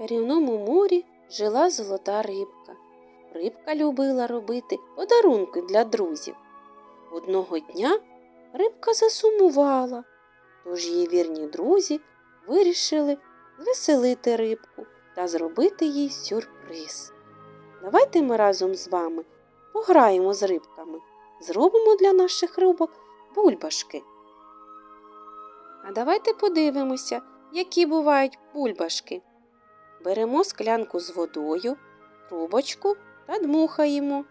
чарівному морі жила золота рибка. Рибка любила робити подарунки для друзів. Одного дня рибка засумувала, тож її вірні друзі вирішили звеселити рибку та зробити їй сюрприз. Давайте ми разом з вами пограємо з рибками, зробимо для наших рибок бульбашки. А давайте подивимося, які бувають бульбашки. Беремо склянку з водою, трубочку та дмухаємо.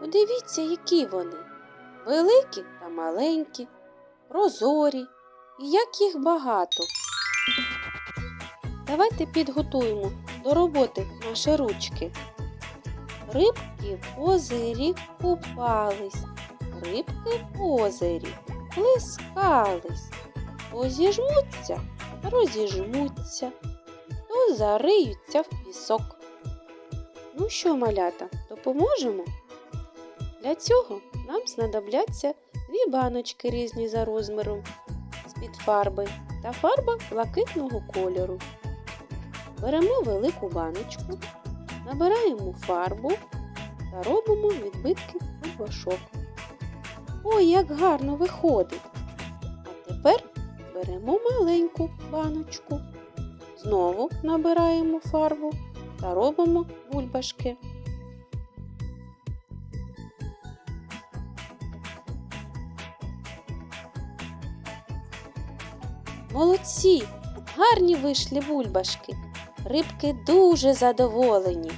Подивіться, які вони великі та маленькі, прозорі і як їх багато. Давайте підготуємо до роботи наші ручки. Рибки в озері купались, рибки в озері плескались, розіжмуться, то зариються в пісок. Ну що, малята, допоможемо? Для цього нам знадобляться дві баночки різні за розміром з-під фарби та фарба блакитного кольору. Беремо велику баночку, набираємо фарбу та робимо відбитки бульбашок. Ой, як гарно виходить! А тепер беремо маленьку баночку. Знову набираємо фарбу та робимо бульбашки. Молодці! Гарні вийшли бульбашки. Рибки дуже задоволені.